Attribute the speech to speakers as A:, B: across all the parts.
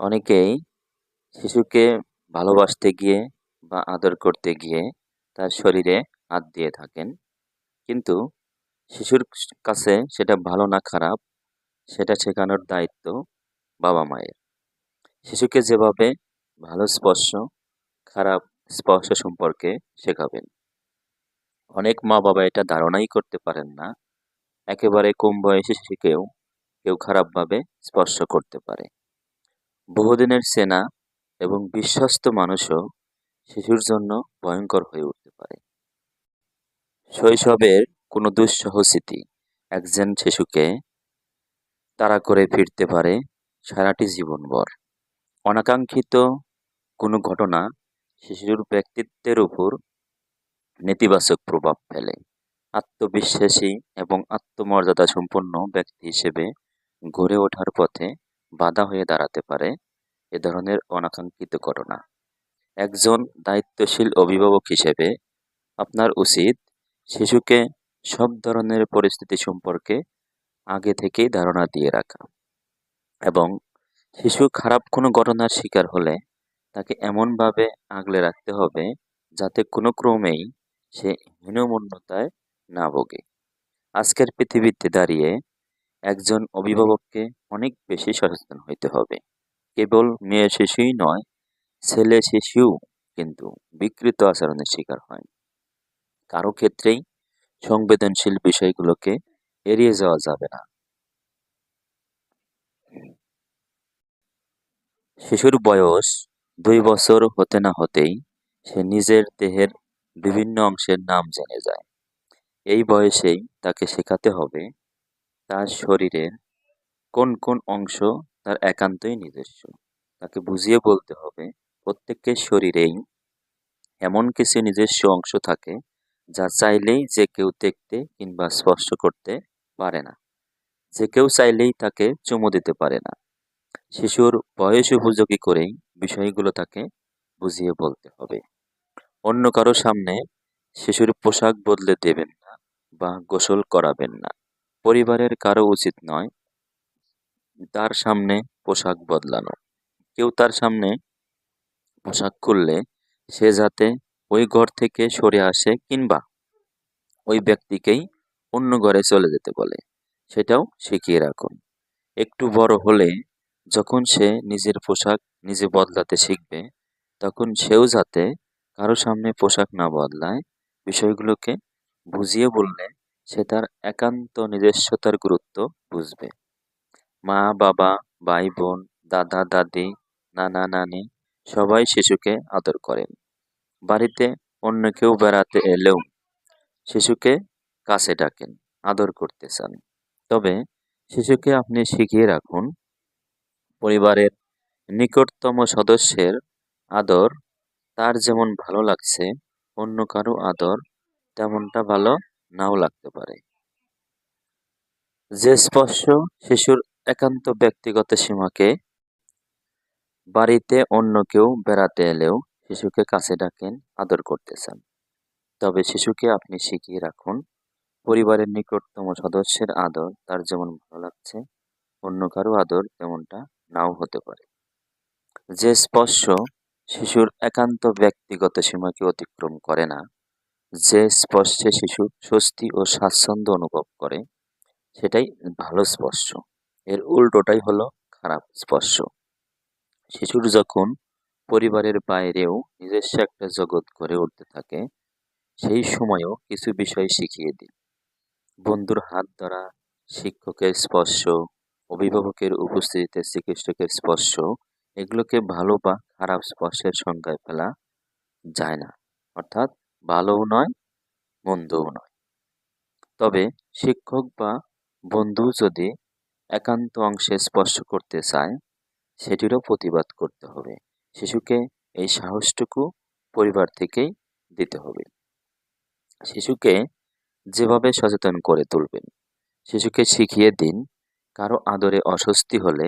A: অনেকেই শিশুকে ভালোবাসতে গিয়ে বা আদর করতে গিয়ে তার শরীরে হাত দিয়ে থাকেন। কিন্তু শিশুর কাছে সেটা ভালো না খারাপ, সেটা শেখানোর দায়িত্ব বাবা মায়ের। শিশুকে যেভাবে ভালো স্পর্শ, খারাপ স্পর্শ সম্পর্কে শেখাবেন। অনেক মা বাবা এটা ধারণাই করতে পারেন না। একেবারে কম বয়সী শিশুকেও কেউ খারাপভাবে স্পর্শ করতে পারে। বহুদিনের সেনা এবং বিশ্বস্ত মানুষও শিশুর জন্য ভয়ঙ্কর হয়ে উঠতে পারে। শৈশবের কোনো দুঃসহ স্মৃতি, একজন শিশুকে তাড়া করে ফিরতে পারে সারাটি জীবনভর। অনাকাঙ্ক্ষিত কোনো ঘটনা শিশুর ব্যক্তিত্বের উপর নেতিবাচক প্রভাব ফেলে। আত্মবিশ্বাসী এবং আত্মমর্যাদা সম্পন্ন ব্যক্তি হিসেবে গড়ে ওঠার পথে বাধা হয়ে দাঁড়াতে পারে এ ধরনের অনাকাঙ্ক্ষিত ঘটনা। একজন দায়িত্বশীল অভিভাবক হিসেবে আপনার উচিত শিশুকে সব ধরনের পরিস্থিতি সম্পর্কে আগে থেকেই ধারণা দিয়ে রাখা এবং শিশু খারাপ কোনো ঘটনার শিকার হলে তাকে এমনভাবে আগলে রাখতে হবে যাতে কোনো ক্রমেই সে হীনমন্যতায় না ভোগে। আজকের পৃথিবীতে দাঁড়িয়ে একজন অভিভাবককে অনেক বেশি সচেতন হইতে হবে। কেবল মেয়ে শিশুই নয়, ছেলে শিশুও কিন্তু বিকৃত আচরণের শিকার হয়। কারও ক্ষেত্রেই সংবেদনশীল বিষয়গুলোকে এড়িয়ে যাওয়া যাবে না। শিশুর বয়স দুই বছর হতে না হতেই সে নিজের দেহের বিভিন্ন অংশের নাম জেনে যায়। এই বয়সেই তাকে শেখাতে হবে তার শরীরের কোন কোন অংশ তার একান্তই নিজস্ব। তাকে বুঝিয়ে বলতে হবে প্রত্যেকের শরীরেই এমন কিছু নিজস্ব অংশ থাকে যা চাইলেই যে কেউ দেখতে কিংবা স্পর্শ করতে পারে না। যে কেউ চাইলেই তাকে চুমু দিতে পারে না। শিশুর বয়স উপযোগী করেই বিষয়গুলো তাকে বুঝিয়ে বলতে হবে। অন্য কারও সামনে শিশুর পোশাক বদলে দেবেন না বা গোসল করাবেন না। পরিবারের কারও উচিত নয় তার সামনে পোশাক বদলানো। কেউ তার সামনে পোশাক খুললে সে যাতে ওই ঘর থেকে সরে আসে কিংবা ওই ব্যক্তিকেই অন্য ঘরে চলে যেতে বলে, সেটাও শিখিয়ে রাখুন। একটু বড় হলে যখন সে নিজের পোশাক নিজে বদলাতে শিখবে, তখন সেও যাতে কারও সামনে পোশাক না বদলায়, বিষয়গুলোকে বুঝিয়ে বললে সে তার একান্ত নিজস্বতার গুরুত্ব বুঝবে। মা, বাবা ভাই বোন দাদা, দাদি, নানা, নানি সবাই শিশুকে আদর করেন। বাড়িতে অন্য কেউ বেড়াতে এলেও শিশুকে কাছে ডাকেন, আদর করতে চান। তবে শিশুকে আপনি শিখিয়ে রাখুন, পরিবারের নিকটতম সদস্যের আদর, তার যেমন ভালো লাগছে, অন্য কারও আদর তেমনটা ভালো নাও লাগতে পারে। যে স্পর্শ শিশুর একান্ত ব্যক্তিগত সীমাকে বাড়িতে অন্য কেউ বেড়াতে এলেও শিশুকে কাছে ডাকেন, আদর করতে চান তবে শিশুকে আপনি শিখিয়ে রাখুন, পরিবারের নিকটতম সদস্যের আদর তার যেমন ভালো লাগছে, অন্য কারও আদর তেমনটা নাও হতে পারে। যে স্পর্শ শিশুর একান্ত ব্যক্তিগত সীমাকে অতিক্রম করে না, যে স্পর্শে শিশু স্বস্তি ও স্বাচ্ছন্দ্য অনুভব করে, সেটাই ভালো স্পর্শ। এর উল্টোটাই হলো খারাপ স্পর্শ। শিশুর যখন পরিবারের বাইরেও নিজস্ব একটা জগৎ গড়ে উঠতে থাকে, সেই সময়ও কিছু বিষয় শিখিয়ে দিই। বন্ধুর হাত ধরা, শিক্ষকের স্পর্শ, অভিভাবকের উপস্থিতিতে চিকিৎসকের স্পর্শ, এগুলোকে ভালো বা খারাপ স্পর্শের সংজ্ঞায় ফেলা যায় না। অর্থাৎ ভালোও নয়, মন্দও নয়। তবে শিক্ষক বা বন্ধু যদি একান্ত অংশে স্পর্শ করতে চায়, সেটিরও প্রতিবাদ করতে হবে। শিশুকে এই সাহসটুকু পরিবার থেকেই দিতে হবে। শিশুকে যেভাবে সচেতন করে তুলবেন, শিশুকে শিখিয়ে দিন, কারও আদরে অস্বস্তি হলে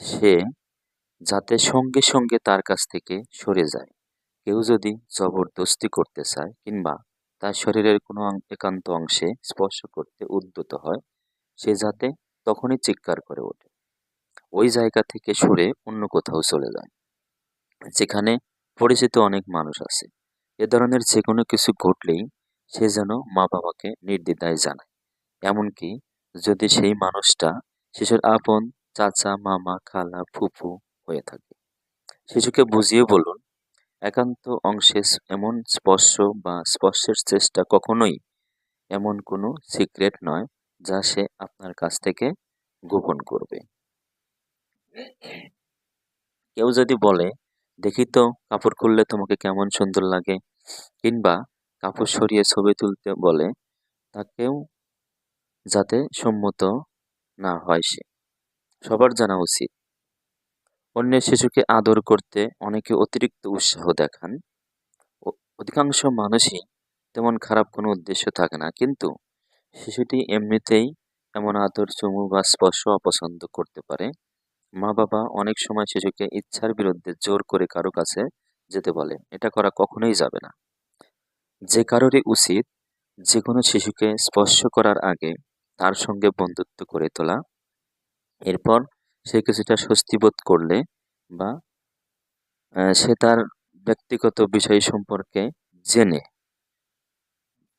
A: সে যাতে সঙ্গে সঙ্গে তার কাছ থেকে সরে যায়। কেউ যদি জবরদস্তি করতে চায় কিংবা তার শরীরের কোনো একান্ত অংশে স্পর্শ করতে উদ্যত হয়, সে যাতে তখনই চিৎকার করে ওঠে। ওই জায়গা থেকে সরে অন্য কোথাও চলে যায়। যেখানে পরিচিত অনেক মানুষ আছে। এ ধরনের যে কোনো কিছু ঘটলেই সে যেন মা বাবাকে নির্দ্বিধায় জানায়। এমনকি যদি সেই মানুষটা শিশুর আপন, চাচা, মামা, খালা, ফুফু হয়ে থাকে। শিশুকে বুঝিয়ে বলুন, একান্ত অংশে এমন স্পর্শ বা স্পর্শের চেষ্টা কখনোই এমন কোনো সিক্রেট নয় যা সে আপনার কাছ থেকে গোপন করবে। কেউ যদি বলে, দেখি তো, কাপড় খুললে তোমাকে কেমন সুন্দর লাগে, কিংবা কাপড় সরিয়ে ছবি তুলতে বলে, তাকেও যাতে সম্মত না হয় সে। সবার জানা উচিত। অন্যের শিশুকে আদর করতে অনেকে অতিরিক্ত উৎসাহ দেখান। অধিকাংশ মানুষই তেমন খারাপ কোনো উদ্দেশ্য থাকে না, কিন্তু শিশুটি এমনিতেই এমন আদর চুমু বা স্পর্শ অপছন্দ করতে পারে। মা বাবা অনেক সময় শিশুকে ইচ্ছার বিরুদ্ধে জোর করে কারও কাছে যেতে বলে। এটা করা কখনোই যাবে না। যে কারোরই উচিত যে কোনো শিশুকে স্পর্শ করার আগে তার সঙ্গে বন্ধুত্ব করে তোলা। এরপর সে কিছুটা স্বস্তিবোধ করলে বা সে তার ব্যক্তিগত বিষয় সম্পর্কে জেনে।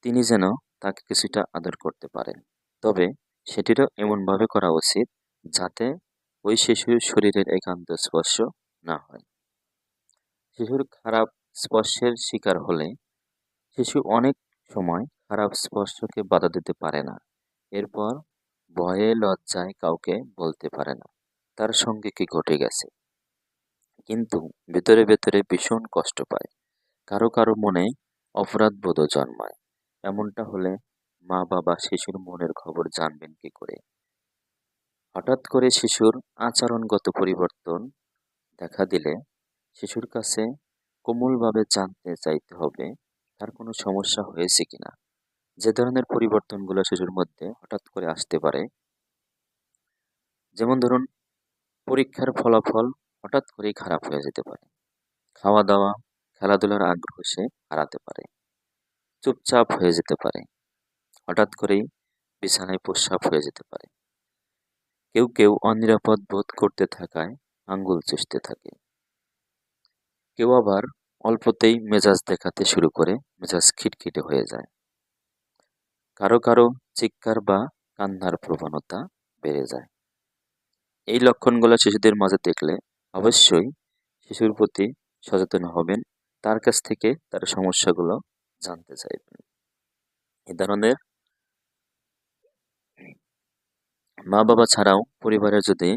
A: তিনি যেন তাকে কিছুটা আদর করতে পারেন। তবে সেটিরও এমনভাবে করা উচিত যাতে ওই শিশুর শরীরের একান্ত স্পর্শ না হয়। শিশুর খারাপ স্পর্শের শিকার হলে শিশু অনেক সময় খারাপ স্পর্শকে বাধা দিতে পারে না। এরপর ভয়ে লজ্জায় কাউকে বলতে পারে না, তার সঙ্গে কি ঘটে গেছে? কিন্তু ভেতরে ভেতরে ভীষণ কষ্ট পায়। কারও কারও মনে অপরাধ বোধ জন্মায়। এমনটা হলে মা বাবা শিশুর মনের খবর জানবেন কি করে? হঠাৎ করে শিশুর আচরণগত পরিবর্তন দেখা দিলে শিশুর কাছে কোমলভাবে জানতে চাইতে হবে, তার কোনো সমস্যা হয়েছে কিনা? যে ধরনের পরিবর্তনগুলো শিশুর মধ্যে হঠাৎ করে আসতে পারে। যেমন ধরুন, পরীক্ষার ফলাফল হঠাৎ করেই খারাপ হয়ে যেতে পারে। খাওয়া দাওয়া খেলাধুলার আগ্রহ সে হারাতে পারে। চুপচাপ হয়ে যেতে পারে। হঠাৎ করেই বিছানায় প্রস্রাব হয়ে যেতে পারে। কেউ কেউ অনিরাপদ বোধ করতে থাকায় আঙ্গুল চুষতে থাকে। কেউ আবার অল্পতেই মেজাজ দেখাতে শুরু করে, মেজাজ খিটখিটে হয়ে যায়। কারও কারও চিৎকার বা কান্নার প্রবণতা বেড়ে যায়। এই লক্ষণগুলো শিশুদের মাঝে দেখলে অবশ্যই শিশুর প্রতি সচেতন হবেন। তার কাছ থেকে তার সমস্যাগুলো জানতে চাইবেন। এ ধরনের মা বাবা ছাড়াও পরিবারে যদি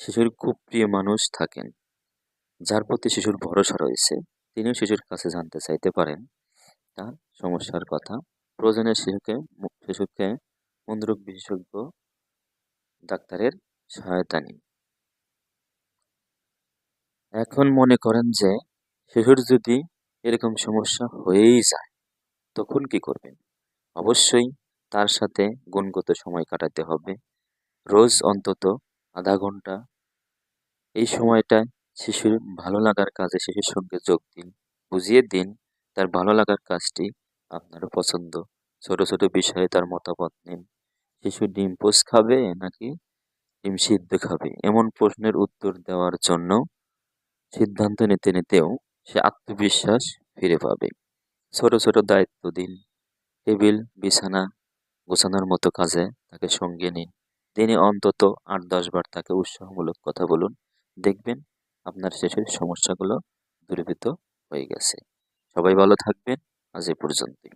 A: শিশুর খুব প্রিয় মানুষ থাকেন, যার প্রতি শিশুর ভরসা রয়েছে, তিনিও শিশুর কাছে জানতে চাইতে পারেন। তার সমস্যার কথা। প্রয়োজনে শিশুকে শিশুকে মনরোগ বিশেষজ্ঞ ডাক্তারের সহায়তা নিন। এখন মনে করেন যে, শিশুর যদি এরকম সমস্যা হয়েই যায় তখন কি করবেন? অবশ্যই তার সাথে গুণগত সময় কাটাতে হবে। রোজ অন্তত আধা ঘণ্টা এই সময়টায় শিশুর ভালো লাগার কাজে শিশুর সঙ্গে যোগ দিন, বুঝিয়ে দিন তার ভালো লাগার কাজটি আপনারও পছন্দ। ছোট ছোট বিষয়ে তার মতামত নিন। শিশু ডিম পোষ খাবে নাকি ডিম সিদ্ধ খাবে? এমন প্রশ্নের উত্তর দেওয়ার জন্য সিদ্ধান্ত নিতে নিতেও সে আত্মবিশ্বাস ফিরে পাবে। ছোট ছোট দায়িত্ব দিন। টেবিল, বিছানা গোছানোর মতো কাজে তাকে সঙ্গে নিন। দিনে অন্তত আট, দশ বার তাকে উৎসাহমূলক কথা বলুন। দেখবেন আপনার শেষের সমস্যাগুলো দূরীভূত হয়ে গেছে। সবাই ভালো থাকবেন। আজ এ পর্যন্তই।